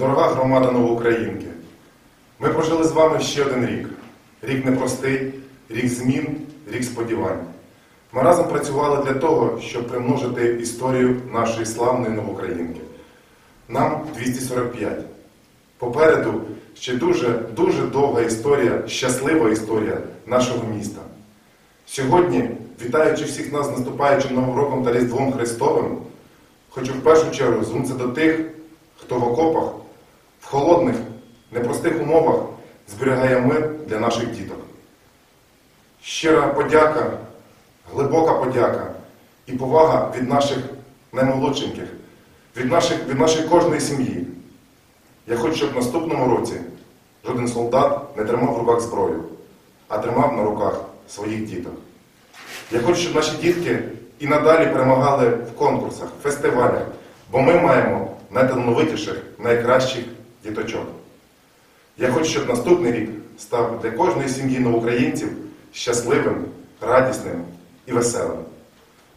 Дорога громада Новоукраїнки, ми прожили з вами ще один рік. Рік непростий, рік змін, рік сподівань. Ми разом працювали для того, щоб примножити історію нашої славної новоукраїнки. Нам 245. Попереду ще дуже-дуже довга історія, щаслива історія нашого міста. Сьогодні, вітаючи всіх нас з наступаючим новим роком та Різдвом Христовим, хочу в першу чергу звернутися до тих, хто в окопах в холодних, непростих умовах зберігає мир для наших діток. Щира подяка, глибока подяка і повага від наших наймолодшеньких, від, наших, від нашої кожної сім'ї. Я хочу, щоб в наступному році жоден солдат не тримав в руках зброю, а тримав на руках своїх діток. Я хочу, щоб наші дітки і надалі перемагали в конкурсах, фестивалях, бо ми маємо найталановитіших, найкращих діточок. Я хочу, щоб наступний рік став для кожної сім'ї новоукраїнців щасливим, радісним і веселим.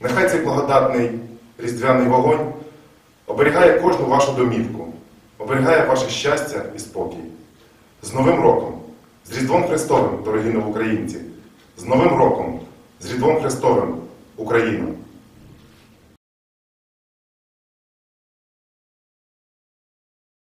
Нехай цей благодатний різдвяний вогонь оберігає кожну вашу домівку, оберігає ваше щастя і спокій. З Новим роком, з Різдвом Христовим, дорогі новоукраїнці, з Новим роком, з Різдвом Христовим, Україна!